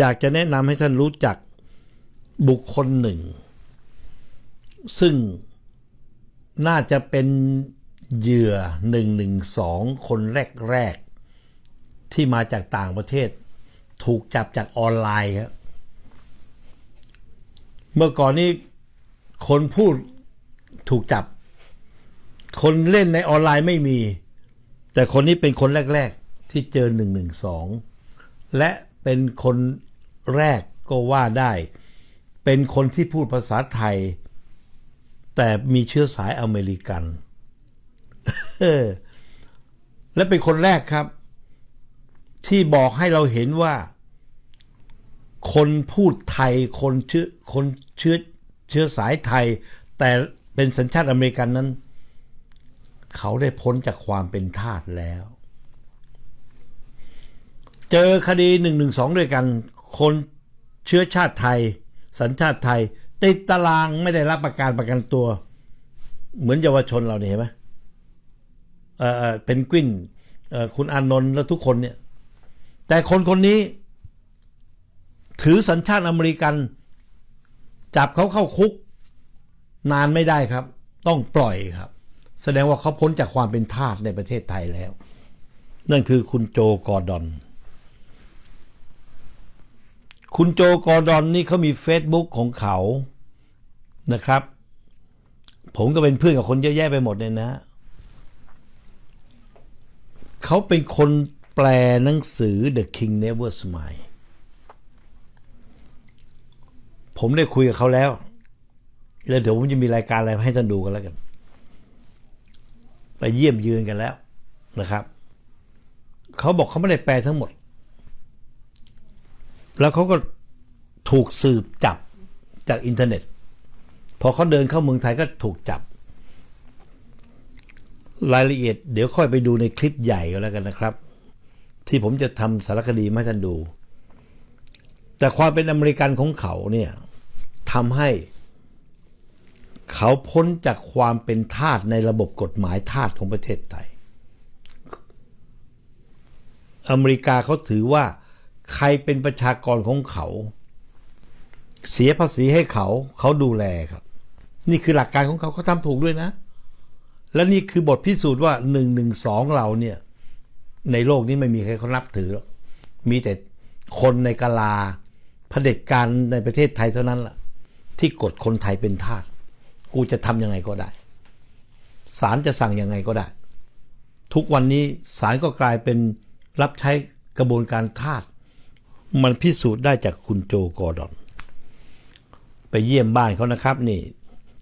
อยากจะแนะนำให้ท่านรู้จักบุคคลหนึ่ง ซึ่งน่าจะเป็นเหยื่อหนึ่งหนึ่งสองคนแรก ๆ ที่มาจากต่างประเทศ ถูกจับจากออนไลน์ครับเมื่อก่อนนี้คนพูดถูกจับ คนเล่นในออนไลน์ไม่มี แต่คนนี้เป็นคนแรก ๆ ที่เจอหนึ่งหนึ่งสองและเป็นคน แรกก็ว่าได้ เป็นคนที่พูดภาษาไทย แต่มีเชื้อสายอเมริกัน และเป็นคนแรกครับ ที่บอกให้เราเห็นว่า คนพูดไทยคนเชื้อคนเชื้อเชื้อสายไทย แต่เป็นสัญชาติอเมริกันนั้น เขาได้พ้นจากความเป็นทาสแล้วเจอคดีหนึ่งหนึ่งสองด้วยกัน คนเชื้อชาติไทย สัญชาติไทย ติดตารางไม่ได้รับประกันประกันตัว เหมือนเยาวชนเราเนี่ยเห็นไหมเออเอ่อเป็นกวินคุณอานนท์และทุกคนเนี่ย แต่คนคนนี้ ถือสัญชาติอเมริกัน จับเขาเข้าคุก นานไม่ได้ครับ ต้องปล่อยครับ แสดงว่าเขาพ้นจากความเป็นทาสในประเทศไทยแล้ว นั่นคือคุณโจกอร์ดอน คุณโจกอร์ดอนนี่เขามี Facebook ของเขานะครับ ผมก็เป็นเพื่อนกับคนเยอะแยะไปหมดเลยนะ เขาเป็นคนแปลหนังสือ The King Never Smile ผมได้คุยกับเขาแล้ว แล้วเดี๋ยวผมจะมีรายการอะไรให้ท่านดูกันแล้วกัน ไปเยี่ยมยืนกันแล้วนะครับ เขาบอกเขาไม่ได้แปลทั้งหมด แล้วเขาก็ถูกสืบจับจากอินเทอร์เน็ต พอเขาเดินเข้าเมืองไทยก็ถูกจับ รายละเอียดเดี๋ยวค่อยไปดูในคลิปใหญ่ก็แล้วกันนะครับ ที่ผมจะทำสารคดีมาให้ท่านดู แต่ความเป็นอเมริกันของเขาเนี่ยทำให้เขาพ้นจากความเป็นทาสในระบบกฎหมายทาสของประเทศไทย อเมริกาเขาถือว่า ใครเป็นประชากรของเขา เสียภาษีให้เขาเขาดูแลครับ นี่คือหลักการของเขาเขาทำถูกด้วยนะ และนี่คือบทพิสูจน์ว่า1นึเราเนี่ยในโลกนี้ไม่มีใครเขานับถือหรอกมีแต่คนในกาลาเผด็จการในประเทศไทยเท่านั้นล่ะ ที่กดคนไทยเป็นทาสกูจะทำยังไงก็ได้ศาลจะสั่งยังไงก็ได้ ทุกวันนี้ศาลก็กลายเป็นรับใช้กระบวนการทาส มันพิสูจน์ได้จากคุณโจกอร์ดอน ไปเยี่ยมบ้านเขานะครับ นี่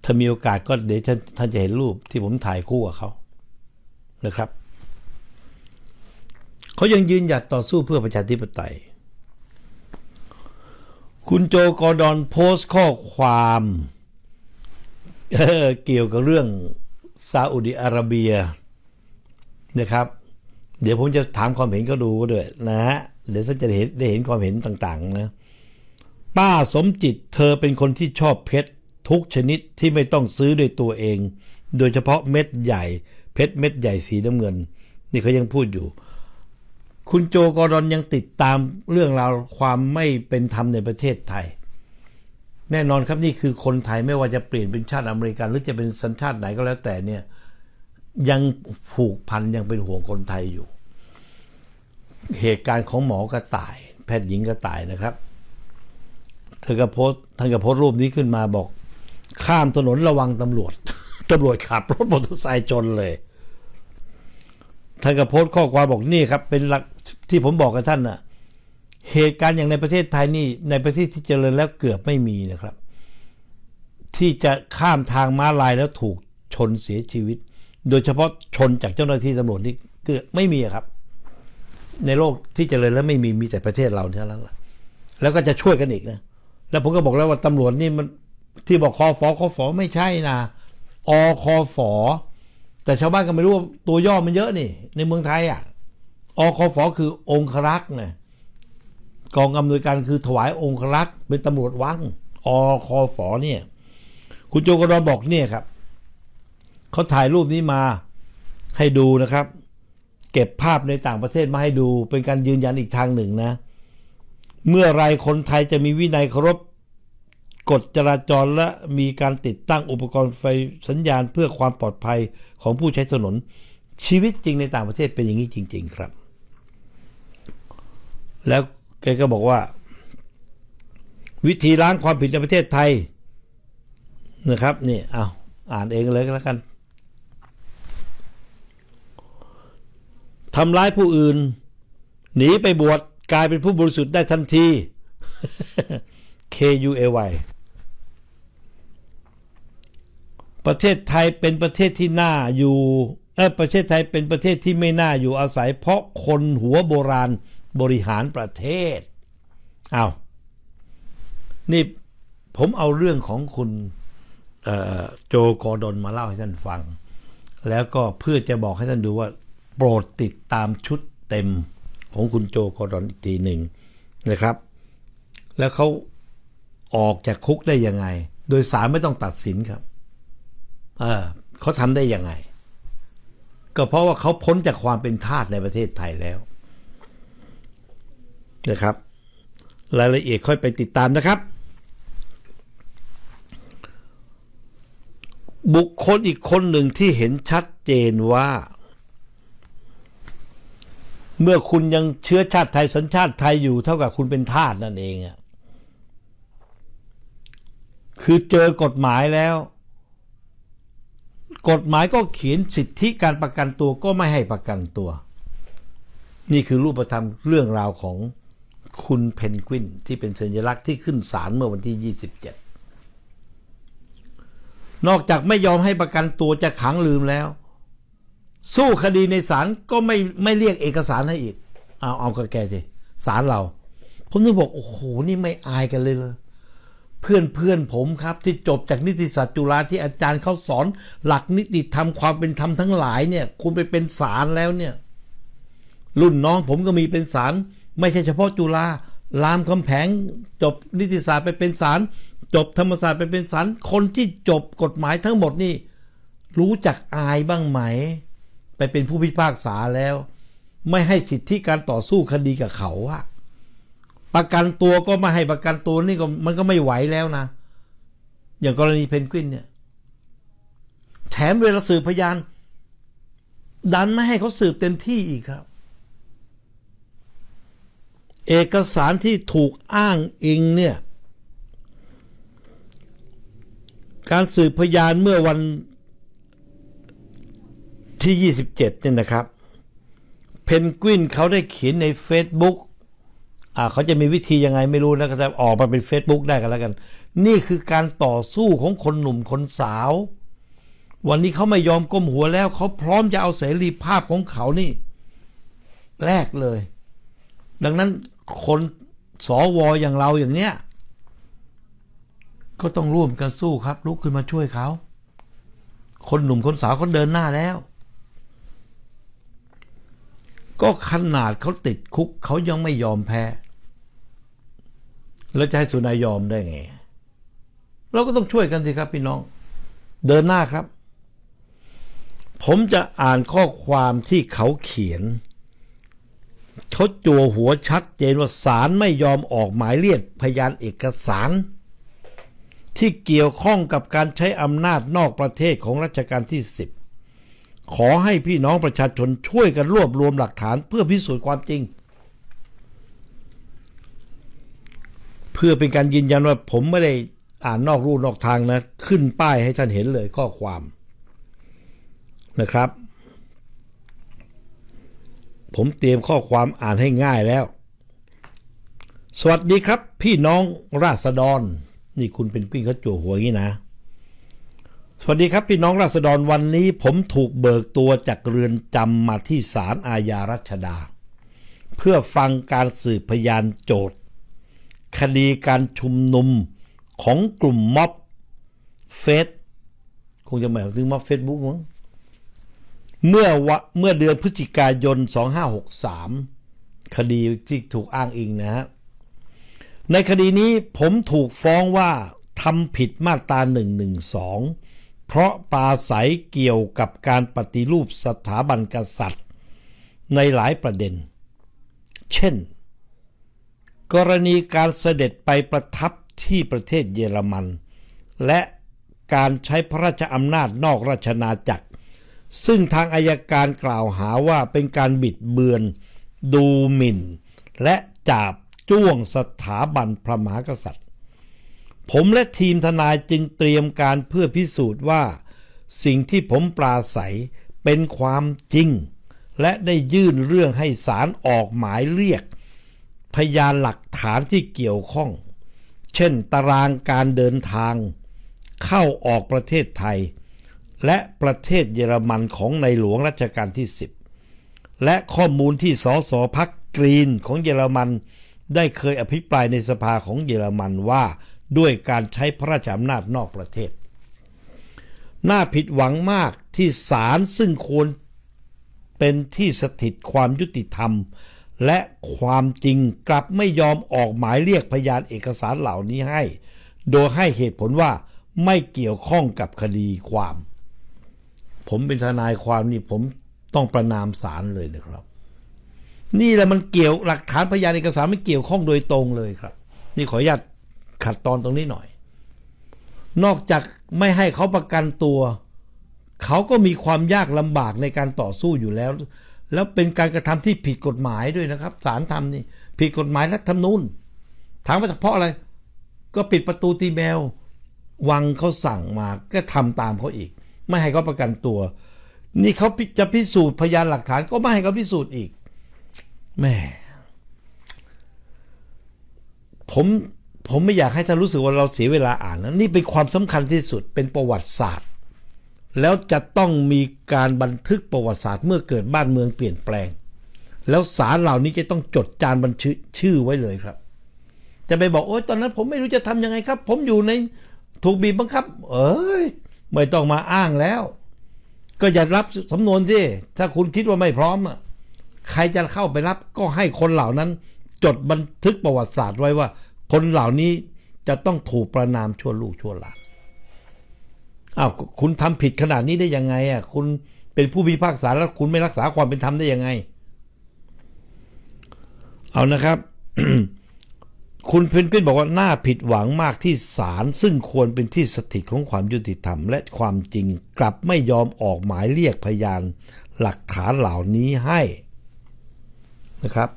ถ้ามีโอกาสก็เดี๋ยวท่านจะเห็นรูปที่ผมถ่ายคู่กับเขานะครับ เขายังยืนหยัดต่อสู้เพื่อประชาธิปไตย คุณโจกอร์ดอนโพสต์ข้อความเเกี่ยวกับเรื่องซาอุดิอาระเบียนะครับ เดี๋ยวผมจะถามความเห็นเขาดูก็ด้วยนะฮะ เดี๋ยวท่านจะเห็นได้เห็นความเห็นต่างๆนะ ป้าสมจิตเธอเป็นคนที่ชอบเพชรทุกชนิดที่ไม่ต้องซื้อด้วยตัวเอง โดยเฉพาะเม็ดใหญ่ เพชรเม็ดใหญ่สีน้ำเงิน นี่เขายังพูดอยู่ คุณโจกรอนยังติดตามเรื่องราวความไม่เป็นธรรมในประเทศไทย แน่นอนครับนี่คือคนไทยไม่ว่าจะเปลี่ยนเป็นชาติอเมริกัน หรือจะเป็นสัญชาติไหนก็แล้วแต่เนี่ยยังผูกพันยังเป็นห่วงคนไทยอยู่ เหตุการณ์ของหมอกระต่าย แพทย์หญิงกระต่ายนะครับ เธอก็โพสต์ท่านก็โพสรูปนี้ขึ้นมาบอก ข้ามถนนระวังตำรวจตำรวจขับรถมอเตอร์ไซค์ชนเลยท่านก็โพสต์ข้อความบอกนี่ครับ เป็นหลักที่ผมบอกกับท่านน่ะเหตุการณ์อย่างในประเทศไทยนี่ในประเทศที่เจริญแล้วเกือบไม่มีนะครับ ที่จะข้ามทางม้าลายแล้วถูกชนเสียชีวิต โดยเฉพาะชนจากเจ้าหน้าที่ตำรวจนี่เกือบไม่มีครับ ในโลกที่เจริญแล้วไม่มีมีแต่ประเทศเราเท่านั้นแหละแล้วก็จะช่วยกันอีกนะแล้วผมก็บอกแล้วว่าตำรวจนี่มันที่บอกคอฟอคอฟอไม่ใช่นะอคอฟอแต่ชาวบ้านก็ไม่รู้ว่าตัวย่อมันเยอะนี่ ในเมืองไทยอะอคอฟอคือองครักษ์นะกองอำนวยการคือถวายองครักษ์เป็นตำรวจวังอคอฟอเนี่ย คุณโจกรอนบอกเนี่ยครับเขาถ่ายรูปนี้มาให้ดูนะครับ เก็บภาพในต่างประเทศมาให้ดู เป็นการยืนยันอีกทางหนึ่งนะ เมื่อไรคนไทยจะมีวินัยเคารพกฎจราจรและมีการติดตั้งอุปกรณ์ไฟสัญญาณเพื่อความปลอดภัยของผู้ใช้ถนน ชีวิตจริงในต่างประเทศเป็นอย่างนี้จริง ๆ ครับ แล้วแกก็บอกว่า วิธีล้างความผิดในประเทศไทยนะครับนี่เอาอ่านเองเลยก็แล้วกัน ทำร้ายผู้อื่น หนีไปบวชกลายเป็นผู้บริสุทธิ์ได้ทันที K U A Y ประเทศไทยเป็นประเทศที่น่าอยู่เออประเทศไทยเป็นประเทศที่ไม่น่าอยู่อาศัย เพราะคนหัวโบราณบริหารประเทศเอานี่ผมเอาเรื่องของคุณโจกอร์ดอนมาเล่าให้ท่านฟัง แล้วก็เพื่อจะบอกให้ท่านดูว่า โปรดติดตามชุดเต็มของคุณโจกอร์ดอนอีกทีหนึ่งนะครับ แล้วเขาออกจากคุกได้ยังไง โดยสารไม่ต้องตัดสินครับเออเขาทำได้ยังไง ก็เพราะว่าเขาพ้นจากความเป็นทาสในประเทศไทยแล้วนะครับ รายละเอียดค่อยไปติดตามนะครับ บุคคลอีกคนหนึ่งที่เห็นชัดเจนว่า เมื่อคุณยังเชื้อชาติไทยสัญชาติไทยอยู่เท่ากับคุณเป็นทาสนั่นเองอะคือเจอกฎหมายแล้ว กฎหมายก็เขียนสิทธิการประกันตัวก็ไม่ให้ประกันตัว นี่คือรูปธรรมเรื่องราวของคุณเพนกวินที่เป็นสัญลักษณ์ที่ขึ้นศาลเมื่อวันที่ 27 นอกจากไม่ยอมให้ประกันตัวจะขังลืมแล้ว สู้คดีในศาลก็ไม่ไม่เรียกเอกสารให้อีก เอาเอากับแกสิศาลเรา ผมถึงบอก โอ้โห นี่ไม่อายกันเลยเลยเพื่อนเพื่อนผมครับ ที่จบจากนิติศาสตร์จุฬาที่อาจารย์เขาสอน หลักนิติธรรมความเป็นธรรมทั้งหลายเนี่ย คุณไปเป็นศาลแล้วเนี่ย รุ่นน้องผมก็มีเป็นศาลไม่ใช่เฉพาะจุฬารามคำแผงจบนิติศาสตร์ไปเป็นศาลจบธรรมศาสตร์ไปเป็นศาลคนที่จบกฎหมายทั้งหมดนี่ รู้จักอายบ้างไหม ไปเป็นผู้พิพากษาแล้ว ไม่ให้สิทธิการต่อสู้คดีกับเขาอะประกันตัวก็ไม่ให้ประกันตัวนี่ก็มันก็ไม่ไหวแล้วนะ อย่างกรณีเพนกวินเนี่ย แถมเวลาสืบพยาน ดันไม่ให้เขาสืบเต็มที่อีกครับ เอกสารที่ถูกอ้างอิงเนี่ย การสืบพยานเมื่อวัน ที่ 27เนี่ยนะครับ เพนกวินเขาได้เขียนใน Facebook อ่าเขาจะมีวิธียังไงไม่รู้นะก็จะออกมาเป็น Facebook ได้กันแล้วกัน นี่คือการต่อสู้ของคนหนุ่มคนสาว วันนี้เขาไม่ยอมก้มหัวแล้ว เขาพร้อมจะเอาเสรีภาพของเขานี่ แรกเลย ดังนั้นคนสวอย่างเราอย่างเนี้ยก็ต้องร่วมกันสู้ครับลุกขึ้นมาช่วยเขา คนหนุ่มคนสาวเขาเดินหน้าแล้ว ก็ขนาดเขาติดคุกเขายังไม่ยอมแพ้ แล้วจะให้สุนายยอมได้ไง เราก็ต้องช่วยกันสิครับพี่น้อง เดินหน้าครับ ผมจะอ่านข้อความที่เขาเขียนเขาจัวหัวชัดเจนว่าศาลไม่ยอมออกหมายเรียกพยานเอกสาร ที่เกี่ยวข้องกับการใช้อำนาจนอกประเทศของรัชกาลที่ 10 ขอให้พี่น้องประชาชนช่วยกันรวบรวมหลักฐานเพื่อพิสูจน์ความจริง เพื่อเป็นการยืนยันว่าผมไม่ได้อ่านนอกรูนอกทางนะ ขึ้นป้ายให้ท่านเห็นเลยข้อความนะครับ ผมเตรียมข้อความอ่านให้ง่ายแล้ว สวัสดีครับ พี่น้องราษฎร นี่คุณเป็นพี่เขาจั่วหัวอย่างนี้นะ สวัสดีครับพี่น้องราษฎรวันนี้ผมถูกเบิกตัวจากเรือนจำมาที่ศาลอาญารัชดา เพื่อฟังการสืบพยานโจทย์ คดีการชุมนุมของกลุ่มม็อบเฟสคงจะหมายถึงม็อบเฟซบุ๊กมั้งเมื่อวะเมื่อเดือนพฤศจิกายน 2563 คดีที่ถูกอ้างอิงนะฮะในคดีนี้ผมถูกฟ้องว่าทำผิดมาตรา112 เพราะปาศัยเกี่ยวกับการปฏิรูปสถาบันกษัตริย์ ในหลายประเด็น เช่น กรณีการเสด็จไปประทับที่ประเทศเยอรมัน และการใช้พระราชอำนาจนอกราชนาจักร ซึ่งทางอายการกล่าวหาว่าเป็นการบิดเบือน ดูหมิ่น และจาบจ้วงสถาบันพระมหากษัตริย์ ผมและทีมทนายจึงเตรียมการเพื่อพิสูจน์ว่า สิ่งที่ผมปราศัยเป็นความจริง และได้ยื่นเรื่องให้ศาลออกหมายเรียก พยานหลักฐานที่เกี่ยวข้อง เช่นตารางการเดินทาง เข้าออกประเทศไทย และประเทศเยอรมันของในหลวงรัชกาลที่ 10 และข้อมูลที่สสพักกรีนของเยอรมัน ได้เคยอภิปรายในสภาของเยอรมันว่า ด้วยการใช้พระราชอำนาจนอกประเทศ น่าผิดหวังมากที่ศาลซึ่งควรเป็นที่สถิตความยุติธรรม และความจริงกลับไม่ยอมออกหมายเรียกพยานเอกสารเหล่านี้ให้ โดยให้เหตุผลว่าไม่เกี่ยวข้องกับคดีความ ผมเป็นทนายความนี่ผมต้องประนามศาลเลยนะครับ นี่แหละมันเกี่ยวหลักฐานพยานเอกสารไม่เกี่ยวข้องโดยตรงเลยครับ นี่ขออนุญาต ขัดตอนตรงนี้หน่อย นอกจากไม่ให้เขาประกันตัว เขาก็มีความยากลำบากในการต่อสู้อยู่แล้ว แล้วเป็นการกระทำที่ผิดกฎหมายด้วยนะครับศาลทำนี่ผิดกฎหมายรัฐธรรมนูญถามว่าเพราะอะไร ก็ปิดประตูตีแมว วังเขาสั่งมาก็ทำตามเขาอีก ไม่ให้เขาประกันตัว นี่เขาจะพิสูจน์พยานหลักฐานก็ไม่ให้เขาพิสูจน์อีกแม่ผม ผมไม่อยากให้ท่านรู้สึกว่าเราเสียเวลาอ่านนะนี่เป็นความสำคัญที่สุดเป็นประวัติศาสตร์ แล้วจะต้องมีการบันทึกประวัติศาสตร์ เมื่อเกิดบ้านเมืองเปลี่ยนแปลง แล้วสารเหล่านี้จะต้องจดจานบันทึกชื่อไว้เลยครับ จะไปบอกโอ๊ยตอนนั้น ผมไม่รู้จะทำยังไงครับ ผมอยู่ในถูกบีบบังคับ เอ้ยไม่ต้องมาอ้างแล้ว ก็อย่ารับสำนวนสิถ้าคุณคิดว่าไม่พร้อมอะใครจะเข้าไปรับก็ให้คนเหล่านั้น จดบันทึกประวัติศาสตร์ไว้ว่า คนเหล่านี้จะต้องถูกประนามชั่วลูกชั่วหลานอ้าวคุณทำผิดขนาดนี้ได้ยังไงอะคุณเป็นผู้พิพากษาแล้วคุณไม่รักษาความเป็นธรรมได้ยังไง เอานะครับ คุณเพนกวินบอกว่าน่าผิดหวังมากที่ศาลซึ่งควรเป็นที่สถิตของความยุติธรรม และความจริงกลับไม่ยอมออกหมายเรียกพยานหลักฐานเหล่านี้ให้นะครับ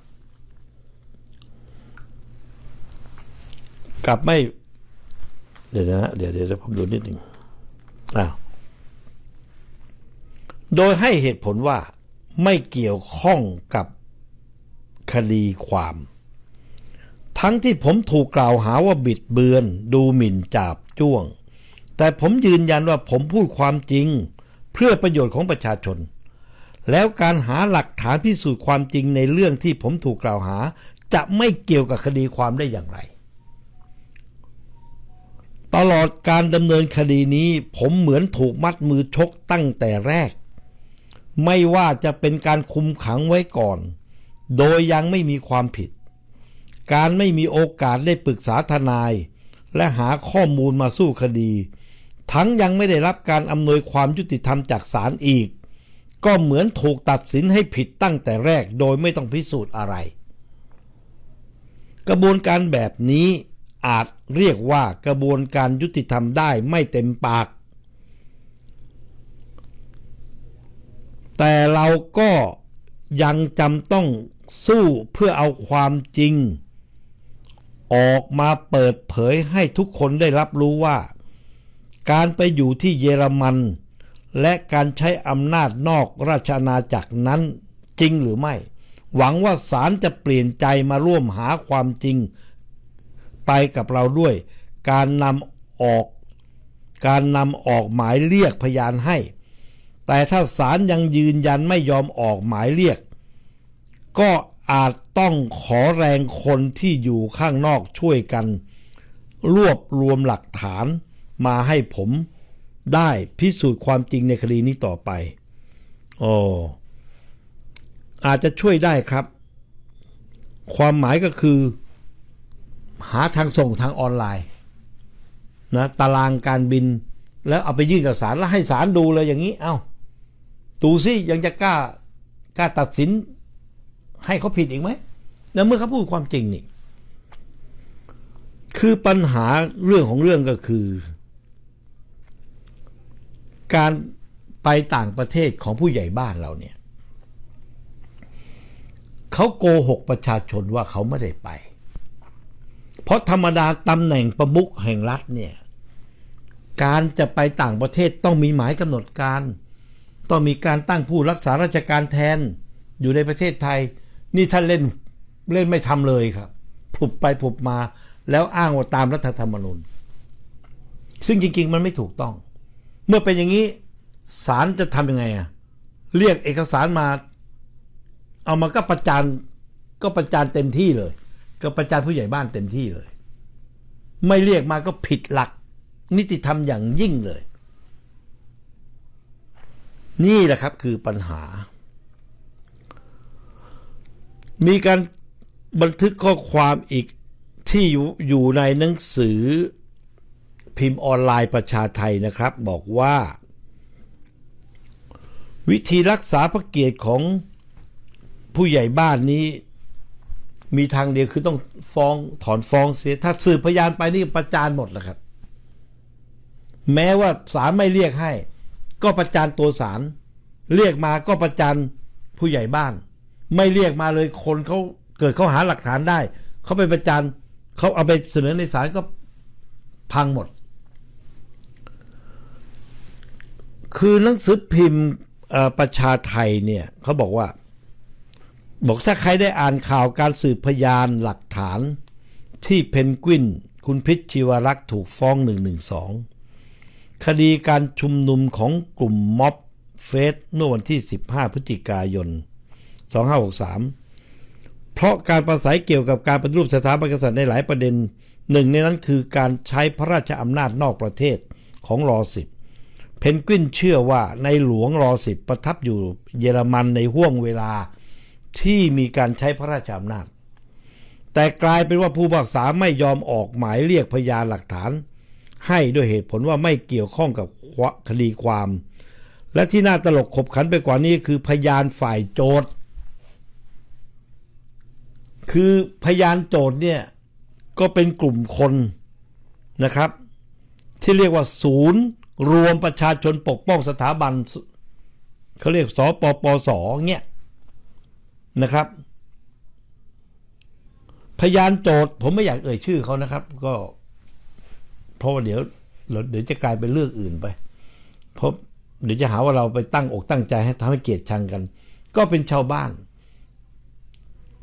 กลับไม่ เดี๋ยวนะเดี๋ยวเดี๋ยวผมดูนิดหนึ่งอ้าวโดยให้เหตุผลว่าไม่เกี่ยวข้องกับคดีความ ทั้งที่ผมถูกกล่าวหาว่าบิดเบือน ดูหมิ่นจาบจ้วง แต่ผมยืนยันว่าผมพูดความจริง เพื่อประโยชน์ของประชาชน แล้วการหาหลักฐานพิสูจน์ความจริงในเรื่องที่ผมถูกกล่าวหา จะไม่เกี่ยวกับคดีความได้อย่างไร ตลอดการดำเนินคดีนี้ผมเหมือนถูกมัดมือชกตั้งแต่แรก ไม่ว่าจะเป็นการคุมขังไว้ก่อน โดยยังไม่มีความผิด การไม่มีโอกาสได้ปรึกษาทนาย และหาข้อมูลมาสู้คดี ทั้งยังไม่ได้รับการอำนวยความยุติธรรมจากศาลอีก ก็เหมือนถูกตัดสินให้ผิดตั้งแต่แรกโดยไม่ต้องพิสูจน์อะไร กระบวนการแบบนี้ อาจเรียกว่ากระบวนการยุติธรรมได้ไม่เต็มปาก แต่เราก็ยังจำต้องสู้เพื่อเอาความจริง ออกมาเปิดเผยให้ทุกคนได้รับรู้ว่า การไปอยู่ที่เยอรมัน และการใช้อำนาจนอกราชอาณาจักรนั้นจริงหรือไม่ หวังว่าศาลจะเปลี่ยนใจมาร่วมหาความจริง ไปกับเราด้วย การนำออก การนำออกหมายเรียกพยานให้ แต่ถ้าศาลยังยืนยันไม่ยอมออกหมายเรียก ก็อาจต้องขอแรงคนที่อยู่ข้างนอกช่วยกัน รวบรวมหลักฐานมาให้ผมได้พิสูจน์ความจริงในคดีนี้ต่อไปโอ้อาจจะช่วยได้ครับ ความหมายก็คือ หาทางส่งทางออนไลน์นะตารางการบินแล้วเอาไปยื่นกับศาลแล้วให้ศาลดูเลยอย่างนี้ เอา้าดูสิยังจะกล้ากล้าตัดสินให้เขาผิดอีกไหมแล้วเมื่อเขาพูดความจริงนี่ คือปัญหาเรื่องของเรื่องก็คือ การไปต่างประเทศของผู้ใหญ่บ้านเราเนี่ยเขาโกหกประชาชนว่าเขาไม่ได้ไป เพราะธรรมดาตำแหน่งประมุขแห่งรัฐเนี่ยการจะไปต่างประเทศต้องมีหมายกำหนดการ ต้องมีการตั้งผู้รักษาราชการแทนอยู่ในประเทศไทย นี่ท่านเล่นเล่นไม่ทำเลยครับผุบไปผุบมาแล้วอ้างว่าตามรัฐธรรมนูญ ซึ่งจริง ๆ มันไม่ถูกต้อง เมื่อเป็นอย่างนี้ศาลจะทำยังไงอะเรียกเอกสารมา เอามาก็ประจานก็ประจานเต็มที่เลย ก็ประจานผู้ใหญ่บ้านเต็มที่เลย ไม่เรียกมาก็ผิดหลัก นิติธรรมอย่างยิ่งเลย นี่แหละครับคือปัญหา มีการบันทึกข้อความอีกที่อยู่อยู่ในหนังสือพิมพ์ออนไลน์ประชาไทยนะครับ บอกว่า วิธีรักษาพระเกียรติของผู้ใหญ่บ้านนี้ มีทางเดียวคือต้องฟ้องถอนฟ้องเสียถ้าสืบพยานไปนี่ประจานหมดแล้วครับ แม้ว่าศาลไม่เรียกให้ ก็ประจานตัวศาลเรียกมาก็ประจานผู้ใหญ่บ้าน ไม่เรียกมาเลยคนเขาเกิดเขาหาหลักฐานได้เขาไปประจานเขาเอาไปเสนอในศาลก็พังหมด คือหนังสือพิมพ์ประชาไทยเนี่ยเขาบอกว่า บอกถ้าใครได้อ่านข่าวการสืบพยานหลักฐาน ที่เพนกวิน คุณพิชชีวรักษ์ถูกฟ้อง 112 คดีการชุมนุมของกลุ่มม็อบเฟสเมื่อวันที่ 15 พฤศจิกายน 2563 เพราะการประสัยเกี่ยวกับการปฏิรูปสถาบันกษัตริย์ในหลายประเด็นหนึ่งในนั้นคือการใช้พระราชอำนาจนอกประเทศของรอสิบเพนกวินเชื่อว่าในหลวงรอสิบประทับอยู่เยอรมันในห่วงเวลา ที่มีการใช้พระราชอำนาจ แต่กลายเป็นว่าผู้พิพากษาไม่ยอมออกหมายเรียกพยานหลักฐาน ให้ด้วยเหตุผลว่าไม่เกี่ยวข้องกับคดีความ และที่น่าตลกขบขันไปกว่านี้คือพยานฝ่ายโจทย์คือพยานโจทย์เนี่ยก็เป็นกลุ่มคนนะครับ ที่เรียกว่าศูนย์ รวมประชาชนปกป้องสถาบันเขาเรียกสปปสเนี่ย นะครับ พยานโจทย์ผมไม่อยากเอ่ยชื่อเขานะครับ ก็ เพราะว่าเดี๋ยวเดี๋ยวจะกลายเป็นเรื่องอื่นไปเพราะเดี๋ยวจะหาว่าเราไปตั้งอกตั้งใจให้ทำให้เกลียดชังกัน ก็เป็นชาวบ้าน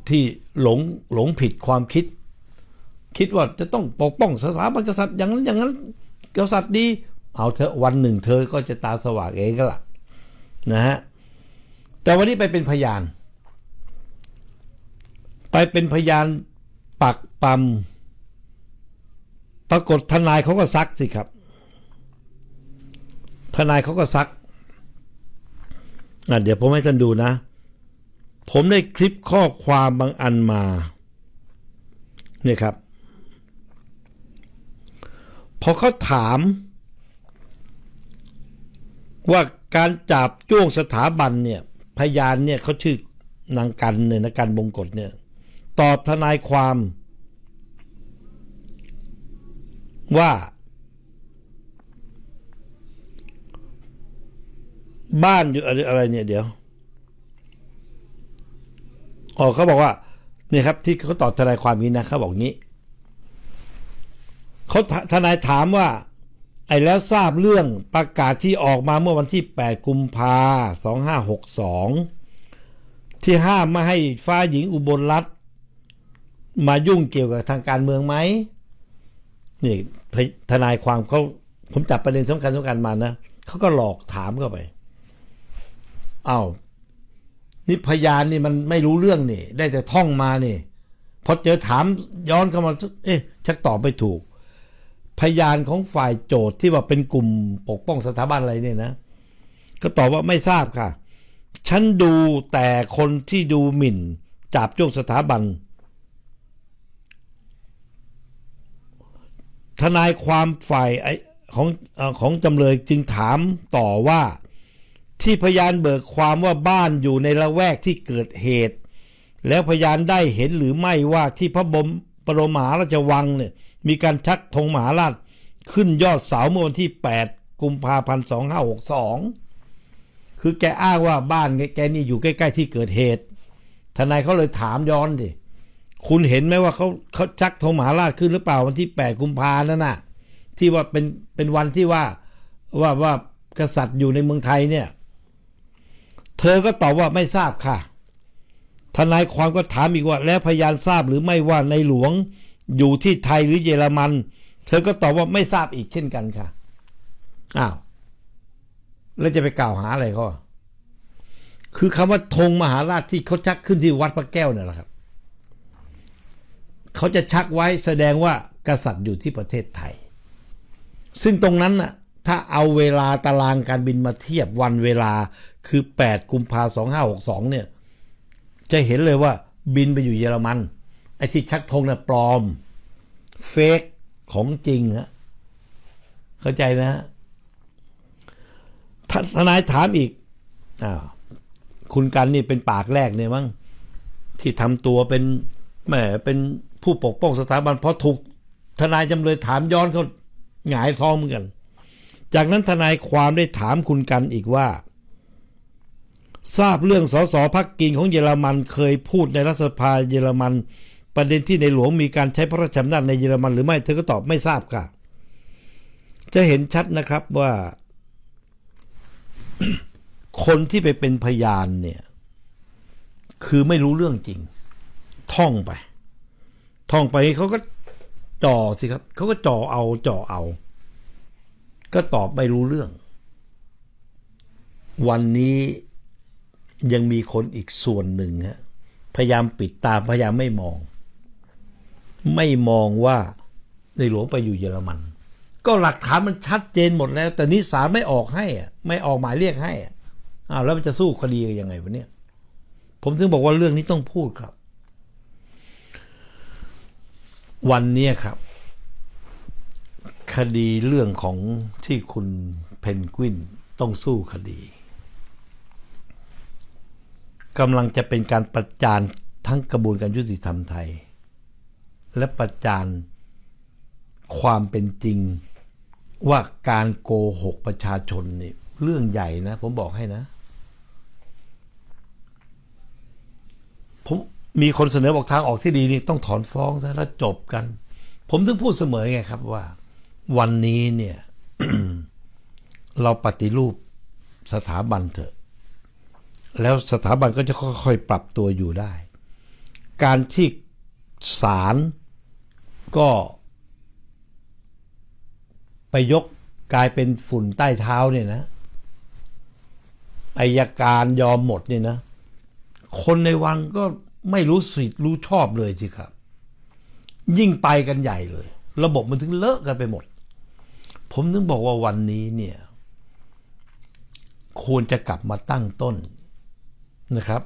ที่หลงหลงผิดความคิด คิดว่าจะต้องปกป้องสถาบันกษัตริย์อย่างนั้นอย่างนั้นกษัตริย์ดี เอาเถอวันหนึ่งเธอก็จะตาสว่างเองก็ล่ะนะฮะแต่วันนี้ไปเป็นพยาน ไปเป็นพยานปักปั๊มปรากฏทนายเขาก็ซักสิครับ ทนายเขาก็ซักอะเดี๋ยวผมให้ท่านดูนะ ผมได้คลิปข้อความบางอันมา เนี่ยครับ พอเขาถาม ว่าการจับจ้วงสถาบันเนี่ย พยานเนี่ยเขาชื่อนางกันเนี่ยนะกันบงกฎเนี่ย ตอบทนายความ ว่า บ้านอยู่อะไรเนี่ยเดี๋ยวอ๋อเขาบอกว่าเนี่ยครับที่เขาตอบทนายความนี้นะเขาบอกงี้เขาทนายถามว่า ไอ้แล้วทราบเรื่องประกาศที่ออกมาเมื่อวันที่ 8 กุมภา2562ที่ห้ามไม่ให้ฟ้าหญิงอุบลรัฐ มายุ่งเกี่ยวกับทางการเมืองไหมนี่ทนายความเขาผมจับประเด็นสำคัญสำคัญมานะเขาก็หลอกถามเข้าไปอ้าวนี่พยานนี่มันไม่รู้เรื่องนี่ ได้แต่ท่องมานี่พอเจอถามย้อนเข้ามา เอ๊ะ ชักตอบไม่ถูก พยานของฝ่ายโจทย์ที่ว่าเป็นกลุ่มปกป้องสถาบันอะไรเนี่ยนะ ก็ตอบว่าไม่ทราบค่ะ ฉันดูแต่คนที่ดูหมิ่น จับจ้วงสถาบัน ทนายความฝ่ายของของจำเลยจึงถามต่อว่าที่พยานเบิกความว่าบ้านอยู่ในละแวกที่เกิดเหตุ แล้วพยานได้เห็นหรือไม่ว่าที่พระบรมปรมมหาราชวังเนี่ยมีการชักธงมหาราชขึ้นยอดเสาเมื่อวันที่ 8 กุมภาพันธ์2562 คือแกอ้างว่าบ้านแกนี่อยู่ใกล้ ๆ ที่เกิดเหตุทนายเขาเลยถามย้อนดิ คุณเห็นไหมว่าเขาเขาชักธงมหาราชขึ้นหรือเปล่าวันที่ 8 กุมภานั่นน่ะ ที่ว่าเป็นเป็นวันที่ว่าว่าว่ากษัตริย์อยู่ในเมืองไทยเนี่ย เธอก็ตอบว่าไม่ทราบค่ะ ทนายความก็ถามอีกว่า แล้วพยานทราบหรือไม่ว่าในหลวงอยู่ที่ไทยหรือเยอรมัน เธอก็ตอบว่าไม่ทราบอีกเช่นกันค่ะ อ้าว แล้วจะไปกล่าวหาอะไรเขาคือคำว่าธงมหาราชที่เขาชักขึ้นที่วัดพระแก้วเนี่ยแหละครับ เขาจะชักไว้แสดงว่ากษัตริย์อยู่ที่ประเทศไทย ซึ่งตรงนั้นน่ะถ้าเอาเวลาตารางการบินมาเทียบวันเวลาคือ 8 กุมภาพันธ์2562เนี่ย จะเห็นเลยว่าบินไปอยู่เยอรมัน ไอ้ที่ชักธงน่ะปลอม เฟกของจริงฮะเข้าใจนะฮะททนายถามอีกอ้าคุณกันนี่เป็นปากแรกเนี่ยมั้งที่ทำตัวเป็น แหมเป็นผู้ปกป้องสถาบันเพราะถูกทนายจำเลยถามย้อนเขาหงายท้องเหมือนกัน จากนั้นทนายความได้ถามคุณกันอีกว่า ทราบเรื่องสสพักกินของเยอรมันเคยพูดในรัฐสภาเยอรมัน ประเด็นที่ในหลวงมีการใช้พระราชอำนาจในเยอรมันหรือไม่เธอก็ตอบไม่ทราบค่ะ จะเห็นชัดนะครับว่า คนที่ไปเป็นพยานเนี่ย คือไม่รู้เรื่องจริง ท่องไป ท่องไปเขาก็จ่อสิครับเขาก็จ่อเอาจ่อเอา ก็ตอบไม่รู้เรื่อง วันนี้ยังมีคนอีกส่วนหนึ่งฮะพยายามปิดตาพยายามไม่มอง ไม่มองว่าในหลวงไปอยู่เยอรมัน ก็หลักฐานมันชัดเจนหมดแล้ว แต่นี้ศาลไม่ออกให้อะไม่ออกหมายเรียกให้อะอ้าวแล้วมันจะสู้คดีกันยังไงวะเนี่ยผมถึงบอกว่าเรื่องนี้ต้องพูดครับ วันนี้ครับ คดีเรื่องของที่คุณเพนกวินต้องสู้คดีกำลังจะเป็นการประจานทั้งกระบวนการยุติธรรมไทย และประจานความเป็นจริงว่าการโกหกประชาชนนี่เรื่องใหญ่นะ ผมบอกให้นะ ผม มีคนเสนอบอกทางออกที่ดีนี่ต้องถอนฟ้องซะแล้วจบกัน ผมถึงพูดเสมอไงครับว่า วันนี้เนี่ยเราปฏิรูปสถาบันเถอะ แล้วสถาบันก็จะค่อยๆ ปรับตัวอยู่ได้ การที่ศาลก็ ไปยกกลายเป็นฝุ่นใต้เท้าเนี่ยนะอายการยอมหมดเนี่ยนะ คนในวังก็ ไม่รู้สิทธิ์รู้ชอบเลยสิครับ ยิ่งไปกันใหญ่เลย ระบบมันถึงเลอะกันไปหมด ผมถึงบอกว่าวันนี้เนี่ยควรจะกลับมาตั้งต้นนะครับ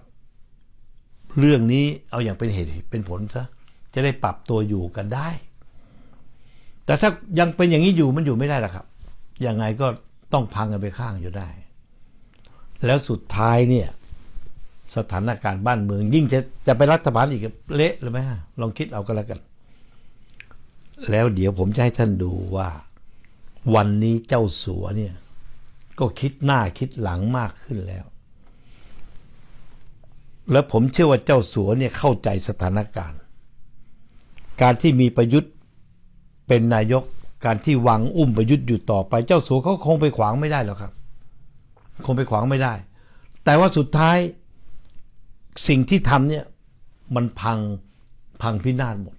เรื่องนี้เอาอย่างเป็นเหตุเป็นผลซะจะได้ปรับตัวอยู่กันได้ แต่ถ้ายังเป็นอย่างนี้อยู่มันอยู่ไม่ได้หรอกครับยังไงก็ต้องพังกันไปข้างอยู่ได้ แล้วสุดท้ายเนี่ย สถานการณ์บ้านเมือง ยิ่งจะจะไปรัฐบาลอีกเละเลยไหมฮะลองคิดเอาก็แล้วกัน แล้วเดี๋ยวผมจะให้ท่านดูว่า วันนี้เจ้าสัวเนี่ย ก็คิดหน้าคิดหลังมากขึ้นแล้ว แล้วผมเชื่อว่าเจ้าสัวเนี่ยเข้าใจสถานการณ์ การที่มีประยุทธ์เป็นนายกการที่วังอุ้มประยุทธ์อยู่ต่อไป เจ้าสัวเขาคงไปขวางไม่ได้หรอกครับ คงไปขวางไม่ได้ แต่ว่าสุดท้าย สิ่งที่ทำเนี่ยมันพังพังพินาศหมด